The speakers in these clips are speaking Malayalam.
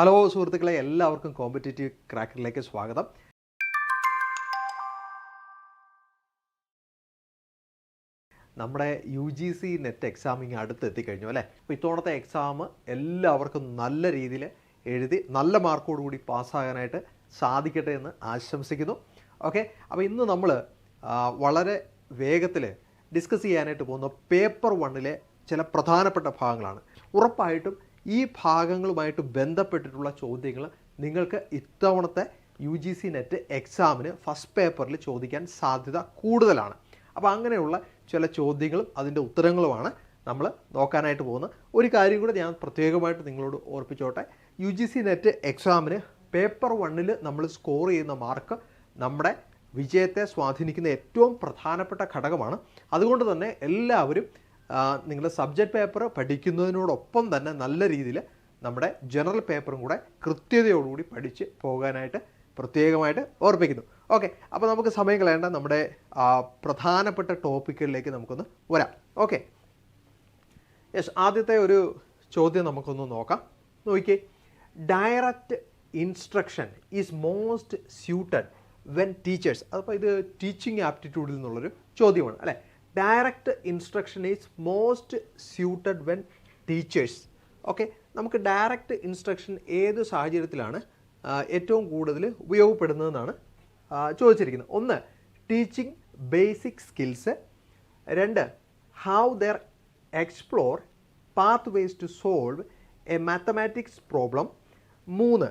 ഹലോ സുഹൃത്തുക്കളെ എല്ലാവർക്കും കോമ്പറ്റേറ്റീവ് ക്രാക്കറിലേക്ക് സ്വാഗതം. നമ്മുടെ യു ജി സി നെറ്റ് എക്സാമിങ് അടുത്ത് എത്തിക്കഴിഞ്ഞു അല്ലേ? അപ്പോൾ ഇത്തവണത്തെ എക്സാം എല്ലാവർക്കും നല്ല രീതിയിൽ എഴുതി നല്ല മാർക്കോട് കൂടി പാസ്സാകാനായിട്ട് സാധിക്കട്ടെ എന്ന് ആശംസിക്കുന്നു. ഓക്കെ അപ്പോൾ ഇന്ന് നമ്മൾ വളരെ വേഗത്തിൽ ഡിസ്കസ് ചെയ്യാനായിട്ട് പോകുന്ന പേപ്പർ വണ്ണിലെ ചില പ്രധാനപ്പെട്ട ഭാഗങ്ങളാണ്. ഉറപ്പായിട്ടും ഈ ഭാഗങ്ങളുമായിട്ട് ബന്ധപ്പെട്ടിട്ടുള്ള ചോദ്യങ്ങൾ നിങ്ങൾക്ക് ഇത്തവണത്തെ യു ജി സി നെറ്റ് എക്സാമിന് ഫസ്റ്റ് പേപ്പറിൽ ചോദിക്കാൻ സാധ്യത കൂടുതലാണ്. അപ്പോൾ അങ്ങനെയുള്ള ചില ചോദ്യങ്ങളും അതിന്റെ ഉത്തരങ്ങളുമാണ് നമ്മൾ നോക്കാനായിട്ട് പോകുന്നത്. ഒരു കാര്യം കൂടെ ഞാൻ പ്രത്യേകമായിട്ട് നിങ്ങളോട് ഓർപ്പിച്ചോട്ടെ. യു ജി സി നെറ്റ് എക്സാമിന് പേപ്പർ വണ്ണിൽ നമ്മൾ സ്കോർ ചെയ്യുന്ന മാർക്ക് നമ്മുടെ വിജയത്തെ സ്വാധീനിക്കുന്ന ഏറ്റവും പ്രധാനപ്പെട്ട ഘടകമാണ്. അതുകൊണ്ട് തന്നെ എല്ലാവരും ആ, നിങ്ങളുടെ സബ്ജക്റ്റ് പേപ്പർ പഠിക്കുന്നതിനോടൊപ്പം തന്നെ നല്ല രീതിയിൽ നമ്മുടെ ജനറൽ പേപ്പറും കൂടെ കൃത്യതയോടുകൂടി പഠിച്ച് പോകാനായിട്ട് പ്രത്യേകമായിട്ട് ഓർപ്പിക്കുന്നു. ഓക്കെ അപ്പോൾ നമുക്ക് സമയം കളയേണ്ട നമ്മുടെ പ്രധാനപ്പെട്ട ടോപ്പിക്കുകളിലേക്ക് നമുക്കൊന്ന് വരാം. ഓക്കെ. യെസ് ആദ്യത്തെ ഒരു ചോദ്യം നമുക്കൊന്ന് നോക്കാം. നോക്കിയേ. Direct instruction is most suited when teachers അപ്പോൾ ഇത് ടീച്ചിങ് ആപ്റ്റിറ്റ്യൂഡിൽ നിന്നുള്ളൊരു ചോദ്യമാണ് അല്ലേ? Direct instruction is most suited when teachers okay നമുക്ക് ഡയറക്റ്റ് ഇൻസ്ട്രക്ഷൻ ഏത് സാഹചര്യത്തിലാണ് ഏറ്റവും കൂടുതൽ ഉപയോഗപ്പെടുന്നതെന്നാണ് ചോദിച്ചിരിക്കുന്നത്. ഒന്ന് ടീച്ചിങ് ബേസിക് സ്കിൽസ് രണ്ട് how their explore path ways to solve a mathematics problem മൂന്ന്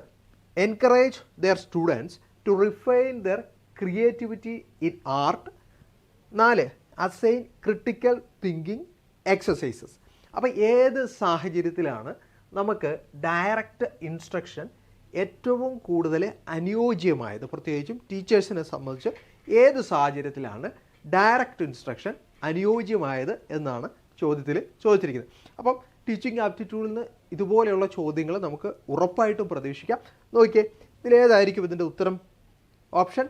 encourage their students to refine their creativity in art നാല് അസൈൻ ക്രിട്ടിക്കൽ തിങ്കിങ് എക്സസൈസസ്. അപ്പോൾ ഏത് സാഹചര്യത്തിലാണ് നമുക്ക് ഡയറക്റ്റ് ഇൻസ്ട്രക്ഷൻ ഏറ്റവും കൂടുതൽ അനുയോജ്യമായത്? പ്രത്യേകിച്ചും ടീച്ചേഴ്സിനെ സംബന്ധിച്ച് ഏത് സാഹചര്യത്തിലാണ് ഡയറക്റ്റ് ഇൻസ്ട്രക്ഷൻ അനുയോജ്യമായത് എന്നാണ് ചോദ്യത്തിൽ ചോദിച്ചിരിക്കുന്നത്. അപ്പം ടീച്ചിങ് ആപ്റ്റിറ്റ്യൂഡിൽ നിന്ന് ഇതുപോലെയുള്ള ചോദ്യങ്ങൾ നമുക്ക് ഉറപ്പായിട്ടും പ്രതീക്ഷിക്കാം. നോക്കിയേ ഇതിലേതായിരിക്കും ഇതിന്റെ ഉത്തരം? ഓപ്ഷൻ?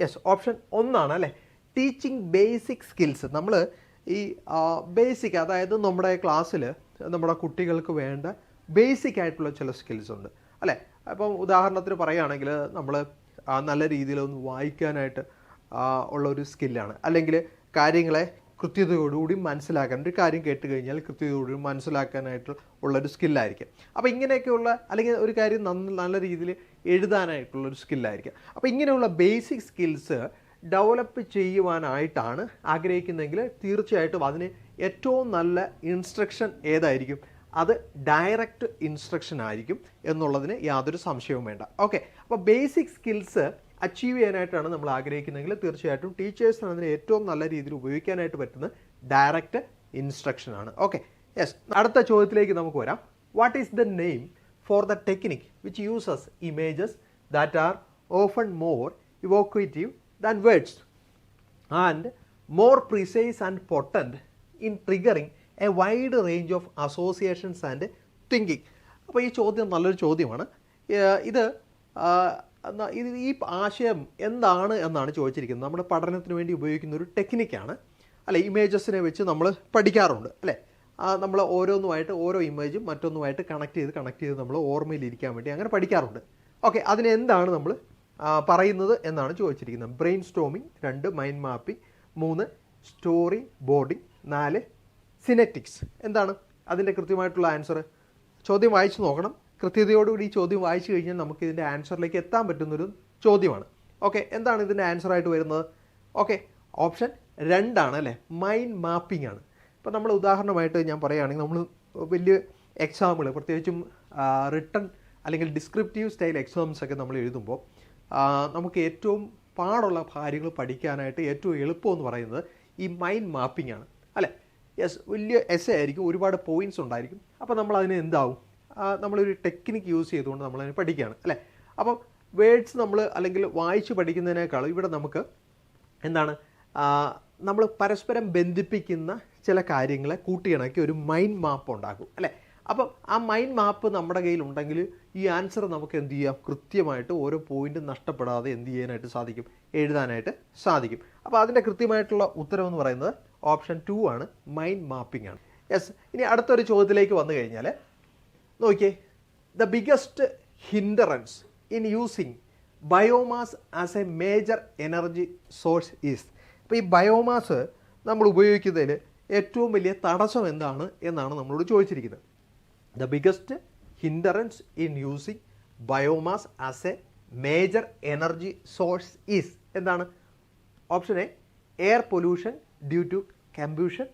യെസ് ഓപ്ഷൻ ഒന്നാണ് അല്ലേ? ടീച്ചിങ് ബേസിക് സ്കിൽസ് നമ്മൾ ഈ ബേസിക് അതായത് നമ്മുടെ ക്ലാസ്സിൽ നമ്മുടെ കുട്ടികൾക്ക് വേണ്ട ബേസിക് ആയിട്ടുള്ള ചില സ്കിൽസ് ഉണ്ട്. അല്ലേ? അപ്പം ഉദാഹരണത്തിന് പറയുകയാണെങ്കിൽ നമ്മൾ നല്ല രീതിയിലൊന്ന് വായിക്കാനായിട്ട് ഉള്ള ഒരു സ്കില്ലാണ് അല്ലെങ്കിൽ കാര്യങ്ങളെ കൃത്യതയോടുകൂടി മനസ്സിലാക്കാൻ ഒരു കാര്യം കേട്ട് കഴിഞ്ഞാൽ കൃത്യതയോടുകൂടി മനസ്സിലാക്കാനായിട്ട് ഉള്ളൊരു സ്കില്ലായിരിക്കും അപ്പോൾ ഇങ്ങനെയൊക്കെയുള്ള അല്ലെങ്കിൽ ഒരു കാര്യം നല്ല രീതിയിൽ എഴുതാനായിട്ടുള്ളൊരു സ്കില്ലായിരിക്കും അപ്പോൾ ഇങ്ങനെയുള്ള ബേസിക് സ്കിൽസ് ഡെവലപ്പ് ചെയ്യുവാനായിട്ടാണ് ആഗ്രഹിക്കുന്നതെങ്കിൽ തീർച്ചയായിട്ടും അതിന് ഏറ്റവും നല്ല ഇൻസ്ട്രക്ഷൻ ഏതായിരിക്കും? അത് ഡയറക്റ്റ് ഇൻസ്ട്രക്ഷൻ ആയിരിക്കും എന്നുള്ളതിന് യാതൊരു സംശയവും വേണ്ട. ഓക്കെ. അപ്പോൾ ബേസിക് സ്കിൽസ് അച്ചീവ് ചെയ്യാനായിട്ടാണ് നമ്മൾ ആഗ്രഹിക്കുന്നതെങ്കിൽ തീർച്ചയായിട്ടും ടീച്ചേഴ്സിന് അതിന് ഏറ്റവും നല്ല രീതിയിൽ ഉപയോഗിക്കാനായിട്ട് പറ്റുന്ന ഡയറക്റ്റ് ഇൻസ്ട്രക്ഷൻ ആണ്. ഓക്കെ. യെസ്. അടുത്ത ചോദ്യത്തിലേക്ക് നമുക്ക് വരാം. What is the name for the technique which uses images that are often more evocative than words. And more precise and potent in triggering a wide range of associations and thinking. അപ്പോൾ ഈ ചോദ്യം നല്ലൊരു ചോദ്യമാണ്. ഇത് ഇത് ഈ ആശയം എന്താണ് എന്നാണ് ചോദിച്ചിരിക്കുന്നത്. നമ്മുടെ പഠനത്തിന് വേണ്ടി ഉപയോഗിക്കുന്ന ഒരു ടെക്നിക്കാണ്. അല്ലെ ഇമേജസിനെ വെച്ച് നമ്മൾ പഠിക്കാറുണ്ട് അല്ലേ? നമ്മൾ ഓരോന്നുമായിട്ട് ഓരോ ഇമേജും മറ്റൊന്നുമായിട്ട് കണക്ട് ചെയ്ത് കണക്ട് ചെയ്ത് നമ്മൾ ഓർമ്മയിലിരിക്കാൻ വേണ്ടി അങ്ങനെ പഠിക്കാറുണ്ട്. ഓക്കെ അതിനെന്താണ് നമ്മൾ പറയുന്നത് എന്നാണ് ചോദിച്ചിരിക്കുന്നത്. ബ്രെയിൻ സ്റ്റോമിങ് രണ്ട് മൈൻഡ് മാപ്പിംഗ് മൂന്ന് സ്റ്റോറി ബോർഡിംഗ് നാല് സിനറ്റിക്സ് എന്താണ് അതിന്റെ കൃത്യമായിട്ടുള്ള ആൻസർ ചോദ്യം വായിച്ചു നോക്കണം. കൃത്യതയോടുകൂടി ഈ ചോദ്യം വായിച്ചു കഴിഞ്ഞാൽ നമുക്ക് ഇതിന്റെ ആൻസറിലേക്ക് എത്താൻ പറ്റുന്നൊരു ചോദ്യമാണ്. ഓക്കെ എന്താണ് ഇതിന്റെ ആൻസർ ആയിട്ട് വരുന്നത്? ഓക്കെ ഓപ്ഷൻ രണ്ടാണ് അല്ലേ? മൈൻഡ് മാപ്പിംഗ് ആണ്. ഇപ്പോൾ നമ്മൾ ഉദാഹരണമായിട്ട് ഞാൻ പറയുകയാണെങ്കിൽ നമ്മൾ വലിയ എക്സാമ്പിൾ പ്രത്യേകിച്ചും റിട്ടൺ അല്ലെങ്കിൽ ഡിസ്ക്രിപ്റ്റീവ് സ്റ്റൈൽ എക്സാംസ് ഒക്കെ നമ്മൾ എഴുതുമ്പോൾ നമുക്ക് ഏറ്റവും പാടുള്ള കാര്യങ്ങൾ പഠിക്കാനായിട്ട് ഏറ്റവും എളുപ്പം എന്ന് പറയുന്നത് ഈ മൈൻഡ് മാപ്പിംഗ് ആണ്. അല്ലേ? യെസ് വലിയ എസ് ആയിരിക്കും ഒരുപാട് പോയിന്റ്സ് ഉണ്ടായിരിക്കും. അപ്പോൾ നമ്മൾ അതിന് എന്താവും നമ്മളൊരു ടെക്നിക്ക് യൂസ് ചെയ്തുകൊണ്ട് നമ്മളതിനെ പഠിക്കുകയാണ് അല്ലേ? അപ്പം വേർഡ്സ് നമ്മൾ അല്ലെങ്കിൽ വായിച്ച് പഠിക്കുന്നതിനേക്കാളും ഇവിടെ നമുക്ക് എന്താണ്? നമ്മൾ പരസ്പരം ബന്ധിപ്പിക്കുന്ന ചില കാര്യങ്ങളെ കൂട്ടിയിണക്കി ഒരു മൈൻഡ് മാപ്പ് ഉണ്ടാക്കും അല്ലേ? അപ്പം ആ മൈൻഡ് മാപ്പ് നമ്മുടെ കയ്യിൽ ഉണ്ടെങ്കിൽ ഈ ആൻസർ നമുക്ക് എന്ത് ചെയ്യാം? കൃത്യമായിട്ട് ഓരോ പോയിന്റും നഷ്ടപ്പെടാതെ എന്ത് ചെയ്യാനായിട്ട് സാധിക്കും? എഴുതാനായിട്ട് സാധിക്കും. അപ്പോൾ അതിന്റെ കൃത്യമായിട്ടുള്ള ഉത്തരം എന്ന് പറയുന്നത് ഓപ്ഷൻ ടു ആണ് മൈൻഡ് മാപ്പിംഗ് ആണ്. യെസ് ഇനി അടുത്തൊരു ചോദ്യത്തിലേക്ക് വന്നു കഴിഞ്ഞാൽ നോക്കിയേ the biggest hindrance in using biomass as a major energy source is അപ്പോൾ ഈ ബയോമാസ് നമ്മൾ ഉപയോഗിക്കുന്നതിൽ ഏറ്റവും വലിയ തടസ്സം എന്താണ് എന്നാണ് നമ്മളോട് ചോദിച്ചിരിക്കുന്നത്. The biggest hindrance in using biomass as a major energy source is എന്താണ്? Option A air pollution due to combustion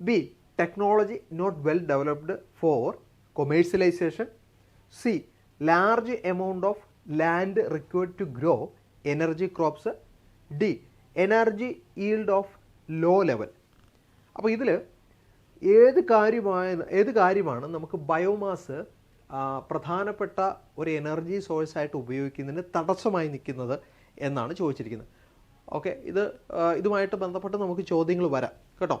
B technology not well developed for commercialisation C large amount of land required to grow energy crops D energy yield of low level അപ്പോൾ ഇതിൽ ഏത് കാര്യമായ ഏത് കാര്യമാണ് നമുക്ക് ബയോമാസ് പ്രധാനപ്പെട്ട ഒരു എനർജി സോഴ്സായിട്ട് ഉപയോഗിക്കുന്നതിന് തടസ്സമായി നിൽക്കുന്നത് എന്നാണ് ചോദിച്ചിരിക്കുന്നത്. ഓക്കെ ഇത് ഇതുമായിട്ട് ബന്ധപ്പെട്ട് നമുക്ക് ചോദ്യങ്ങൾ വരാം. കേട്ടോ?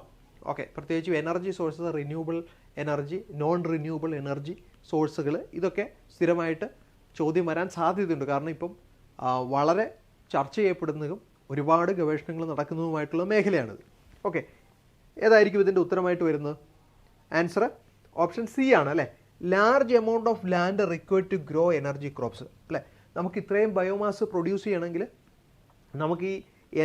ഓക്കെ പ്രത്യേകിച്ചും energy sources renewable energy non renewable energy സോഴ്സുകൾ ഇതൊക്കെ സ്ഥിരമായിട്ട് ചോദ്യം വരാൻ സാധ്യതയുണ്ട്. കാരണം ഇപ്പം വളരെ ചർച്ച ചെയ്യപ്പെടുന്നതും ഒരുപാട് ഗവേഷണങ്ങൾ നടക്കുന്നതുമായിട്ടുള്ള മേഖലയാണിത്. ഓക്കെ ഏതായിരിക്കും ഇതിന്റെ ഉത്തരമായിട്ട് വരുന്നത്? ആൻസർ ഓപ്ഷൻ സി ആണ് അല്ലേ? Large amount of land required to grow energy crops അല്ലേ? നമുക്ക് ഇത്രയും ബയോമാസ് പ്രൊഡ്യൂസ് ചെയ്യണമെങ്കിൽ നമുക്ക് ഈ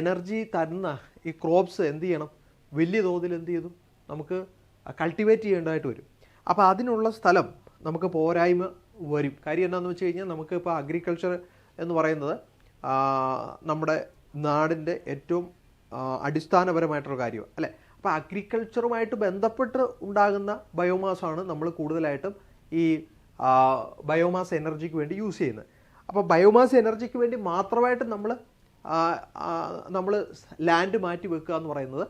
എനർജി തരുന്ന ഈ ക്രോപ്സ് എന്ത് ചെയ്യണം? വലിയ തോതിൽ എന്ത് ചെയ്തു? നമുക്ക് കൾട്ടിവേറ്റ് ചെയ്യേണ്ടതായിട്ട് വരും. അപ്പോൾ അതിനുള്ള സ്ഥലം നമുക്ക് പോരായ്മ വരും. കാര്യം എന്താണെന്ന് വെച്ച് കഴിഞ്ഞാൽ നമുക്ക് ഇപ്പോൾ അഗ്രികൾച്ചർ എന്ന് പറയുന്നത് നമ്മുടെ നാടിന്റെ ഏറ്റവും അടിസ്ഥാനപരമായിട്ടുള്ള കാര്യമാണ് അല്ലേ? അപ്പോൾ അഗ്രികൾച്ചറുമായിട്ട് ബന്ധപ്പെട്ട് ഉണ്ടാകുന്ന ബയോമാസാണ് നമ്മൾ കൂടുതലായിട്ടും ഈ ബയോമാസ് എനർജിക്ക് വേണ്ടി യൂസ് ചെയ്യുന്നത്. അപ്പോൾ ബയോമാസ് എനർജിക്ക് വേണ്ടി മാത്രമായിട്ട് നമ്മൾ നമ്മൾ ലാൻഡ് മാറ്റി വെക്കുക എന്ന് പറയുന്നത്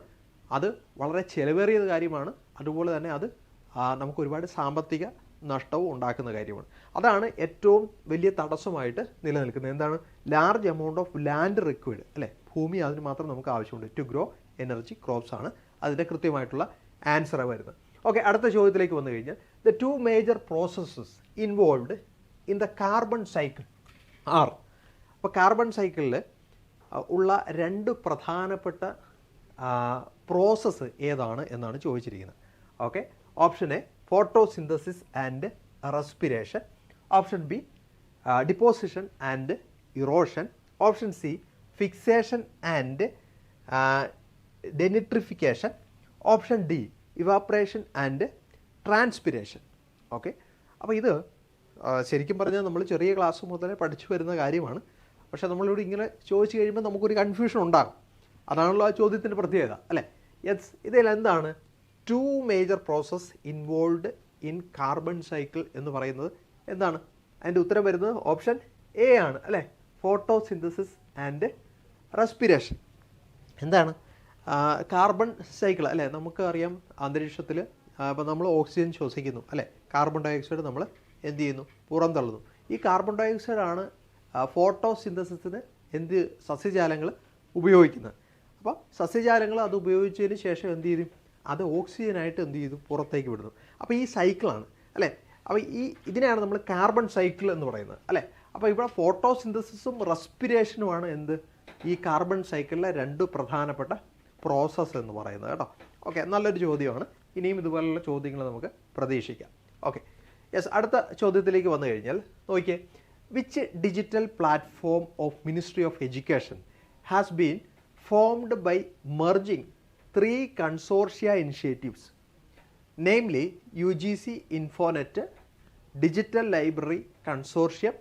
അത് വളരെ ചിലവേറിയ കാര്യമാണ്. അതുപോലെ തന്നെ അത് നമുക്ക് ഒരുപാട് സാമ്പത്തിക നഷ്ടവും ഉണ്ടാക്കുന്ന കാര്യമാണ്. അതാണ് ഏറ്റവും വലിയ തടസ്സമായിട്ട് നിലനിൽക്കുന്നത്. എന്താണ്? Large amount of land required അല്ലേ? ഭൂമി അതിന് മാത്രം നമുക്ക് ആവശ്യമുണ്ട്. ടു ഗ്രോ എനർജി ക്രോപ്സ് ആണ്. അതിന്റെ കൃത്യമായിട്ടുള്ള ആൻസറാണ് വരുന്നത്. ഓക്കെ അടുത്ത ചോദ്യത്തിലേക്ക് വന്നു കഴിഞ്ഞാൽ the two major processes involved in the carbon cycle are അപ്പോൾ കാർബൺ സൈക്കിളിൽ ഉള്ള രണ്ട് പ്രധാനപ്പെട്ട പ്രോസസ്സ് ഏതാണ് എന്നാണ് ചോദിച്ചിരിക്കുന്നത്. Okay option A photosynthesis and respiration option B deposition and erosion option C fixation and denitrification option D evaporation and transpiration okay അപ്പോൾ ഇത് ശരിക്കും പറഞ്ഞാൽ നമ്മൾ ചെറിയ ക്ലാസ് മുതലേ പഠിച്ചു വരുന്ന കാര്യമാണ്. പക്ഷേ നമ്മളിവിടെ ഇങ്ങനെ ചോദിച്ചു കഴിയുമ്പോൾ നമുക്കൊരു കൺഫ്യൂഷൻ ഉണ്ടാകും. അതാണല്ലോ ആ ചോദ്യത്തിന്റെ പ്രത്യേകത അല്ലേ? യെസ് ഇതിൽ എന്താണ്? Two major process involved in carbon cycle എന്ന് പറയുന്നത് എന്താണ്? അതിന്റെ ഉത്തരം വരുന്നത് ഓപ്ഷൻ എ ആണ് അല്ലേ? ഫോട്ടോസിന്തസിസ് ആൻഡ് റെസ്പിരേഷൻ എന്താണ്? കാർബൺ സൈക്കിൾ അല്ലേ? നമുക്കറിയാം അന്തരീക്ഷത്തിൽ അപ്പോൾ നമ്മൾ ഓക്സിജൻ ശ്വസിക്കുന്നു അല്ലേ? കാർബൺ ഡയോക്സൈഡ് നമ്മൾ എന്ത് ചെയ്യുന്നു? പുറന്തള്ളുന്നു ഈ കാർബൺ ഡയോക്സൈഡാണ് ആണ് ഫോട്ടോസിന്തസിസിന് എന്ത് സസ്യജാലങ്ങൾ ഉപയോഗിക്കുന്നത്. അപ്പോൾ സസ്യജാലങ്ങൾ അത് ഉപയോഗിച്ചതിന് ശേഷം എന്ത് ചെയ്തു? അത് ഓക്സിജനായിട്ട് എന്ത് ചെയ്തു? പുറത്തേക്ക് വിടുന്നു. അപ്പോൾ ഈ സൈക്കിളാണ് അല്ലേ? അപ്പോൾ ഈ ഇതിനെയാണ് നമ്മൾ കാർബൺ സൈക്കിൾ എന്ന് പറയുന്നത് അല്ലേ? അപ്പോൾ ഇവിടെ ഫോട്ടോസിന്തസിസും റെസ്പിരേഷനുമാണ് എന്ത്? ഈ കാർബൺ സൈക്കിളിലെ രണ്ട് പ്രധാനപ്പെട്ട പ്രോസസ്സ് എന്ന് പറയുന്നത് കേട്ടോ. ഓക്കെ നല്ലൊരു ചോദ്യമാണ്. ഇനിയും ഇതുപോലുള്ള ചോദ്യങ്ങൾ നമുക്ക് പ്രതീക്ഷിക്കാം. ഓക്കെ യെസ് അടുത്ത ചോദ്യത്തിലേക്ക് വന്നു കഴിഞ്ഞാൽ നോക്കിയേ. Which digital platform of ministry of education has been formed by merging three consortia initiatives namely U G C infonet digital library consortium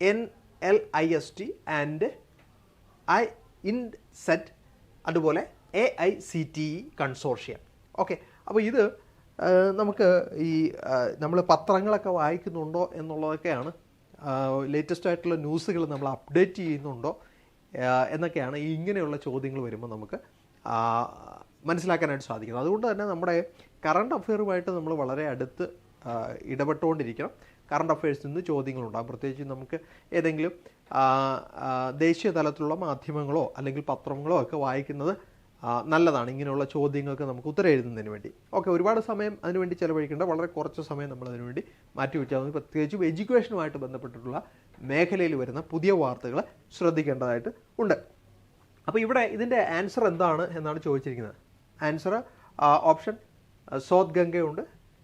N L I S T and I N INSET അതുപോലെ A I C T E consortium okay അപ്പോൾ ഇത് നമുക്ക് ഈ നമ്മൾ പത്രങ്ങളൊക്കെ വായിക്കുന്നുണ്ടോ എന്നുള്ളതൊക്കെയാണ് ലേറ്റസ്റ്റ് ആയിട്ടുള്ള ന്യൂസുകൾ നമ്മൾ അപ്ഡേറ്റ് ചെയ്യുന്നുണ്ടോ എന്നൊക്കെയാണ് ഇങ്ങനെയുള്ള ചോദ്യങ്ങൾ വരുമ്പോൾ നമുക്ക് മനസ്സിലാക്കാനായിട്ട് സാധിക്കുന്നത്. അതുകൊണ്ട് തന്നെ നമ്മുടെ കറണ്ട് അഫെയറുമായിട്ട് നമ്മൾ വളരെ അടുത്ത് ഇടപെട്ടുകൊണ്ടിരിക്കണം. കറണ്ട് അഫയേഴ്സിൽ നിന്ന് ചോദ്യങ്ങളുണ്ടാകും പ്രത്യേകിച്ച് നമുക്ക് ഏതെങ്കിലും ദേശീയ തലത്തിലുള്ള മാധ്യമങ്ങളോ അല്ലെങ്കിൽ പത്രങ്ങളോ ഒക്കെ വായിക്കുന്നത് നല്ലതാണ്. ഇങ്ങനെയുള്ള ചോദ്യങ്ങൾക്ക് നമുക്ക് ഉത്തരം എഴുതുന്നതിന് വേണ്ടി. ഓക്കെ ഒരുപാട് സമയം അതിനുവേണ്ടി ചിലവഴിക്കേണ്ട വളരെ കുറച്ച് സമയം നമ്മൾ അതിനുവേണ്ടി മാറ്റി വെച്ചാൽ മതി പ്രത്യേകിച്ചും എഡ്യൂക്കേഷനുമായിട്ട് ബന്ധപ്പെട്ടിട്ടുള്ള മേഖലയിൽ വരുന്ന പുതിയ വാർത്തകൾ ശ്രദ്ധിക്കേണ്ടതായിട്ട് ഉണ്ട്. അപ്പോൾ ഇവിടെ ഇതിന്റെ ആൻസർ എന്താണ് എന്നാണ് ചോദിച്ചിരിക്കുന്നത്. ആൻസർ ഓപ്ഷൻ സോത് ഗംഗയുണ്ട്.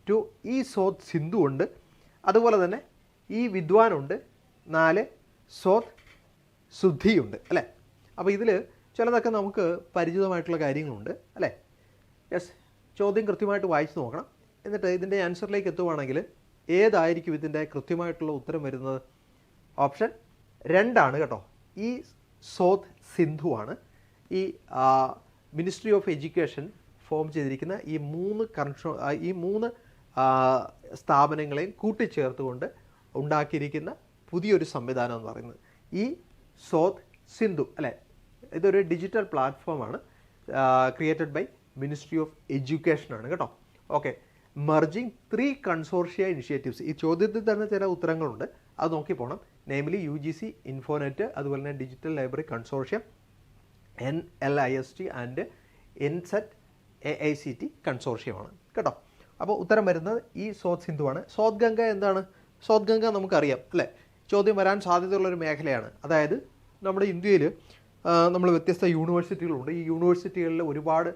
ടു ഈ സോത് സിന്ധു ഉണ്ട്. അതുപോലെ തന്നെ ഈ വിദ്വാനുണ്ട് നാല് സോത് ശുദ്ധിയുണ്ട് അല്ലേ? അപ്പോൾ ഇതിൽ ചിലതൊക്കെ നമുക്ക് പരിചിതമായിട്ടുള്ള കാര്യങ്ങളുണ്ട് അല്ലേ? യെസ് ചോദ്യം കൃത്യമായിട്ട് വായിച്ചു നോക്കണം. എന്നിട്ട് ഇതിന്റെ ആൻസറിലേക്ക് എത്തുവാണെങ്കിൽ ഏതായിരിക്കും ഇതിന്റെ കൃത്യമായിട്ടുള്ള ഉത്തരം വരുന്നത്? ഓപ്ഷൻ രണ്ടാണ് കേട്ടോ. ഈ സോത് സിന്ധു ആണ്. ഈ മിനിസ്ട്രി ഓഫ് എഡ്യൂക്കേഷൻ ഫോം ചെയ്തിരിക്കുന്ന ഈ മൂന്ന് കൺട്രോ ഈ മൂന്ന് സ്ഥാപനങ്ങളെയും കൂട്ടിച്ചേർത്തുകൊണ്ട് ഉണ്ടാക്കിയിരിക്കുന്ന പുതിയൊരു സംവിധാനം എന്ന് പറയുന്നത്. ഈ സോത് സിന്ധു അല്ലെ? ഇതൊരു ഡിജിറ്റൽ പ്ലാറ്റ്ഫോമാണ് created by ministry of education ആണ് കേട്ടോ. Okay merging three consortia initiatives ഈ ചോദ്യത്തിൽ തന്നെ ചില ഉത്തരങ്ങളുണ്ട്. അത് നോക്കി പോകണം namely U G C infonet അതുപോലെ തന്നെ digital library consortium N L I S T and N set A I C T കൺസോർഷ്യമാണ് കേട്ടോ. അപ്പോൾ ഉത്തരം വരുന്നത് ഈ സോത് സിന്ധുവാണ്. സോത് ഗംഗ എന്താണ്? സോത് ഗംഗ നമുക്കറിയാം അല്ലേ? ചോദ്യം വരാൻ സാധ്യതയുള്ളൊരു മേഖലയാണ്. അതായത് നമ്മുടെ ഇന്ത്യയിൽ നമ്മൾ വ്യത്യസ്ത യൂണിവേഴ്സിറ്റികളുണ്ട്. ഈ യൂണിവേഴ്സിറ്റികളിൽ ഒരുപാട്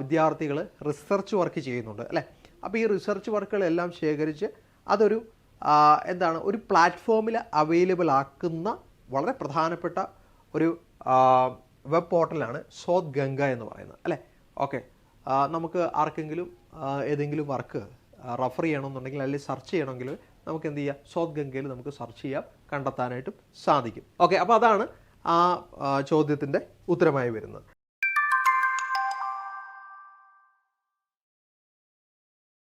വിദ്യാർത്ഥികൾ റിസർച്ച് വർക്ക് ചെയ്യുന്നുണ്ട് അല്ലേ? അപ്പോൾ ഈ റിസർച്ച് വർക്കുകളെല്ലാം ശേഖരിച്ച് അതൊരു എന്താണ് ഒരു പ്ലാറ്റ്ഫോമിൽ അവൈലബിൾ ആക്കുന്ന വളരെ പ്രധാനപ്പെട്ട ഒരു വെബ് പോർട്ടലാണ് സോത് ഗംഗ എന്ന് പറയുന്നത് അല്ലേ? ഓക്കെ. നമുക്ക് ആർക്കെങ്കിലും ഏതെങ്കിലും വർക്ക് റഫർ ചെയ്യണമെന്നുണ്ടെങ്കിൽ അല്ലെങ്കിൽ സെർച്ച് ചെയ്യണമെങ്കിൽ നമുക്ക് എന്ത് ചെയ്യാം? സോത് ഗംഗയിൽ നമുക്ക് സെർച്ച് ചെയ്യാം. കണ്ടെത്താനായിട്ടും സാധിക്കും. ഓക്കെ അപ്പോൾ അതാണ് ആ ചോദ്യത്തിന്റെ ഉത്തരമായി വരുന്നത്.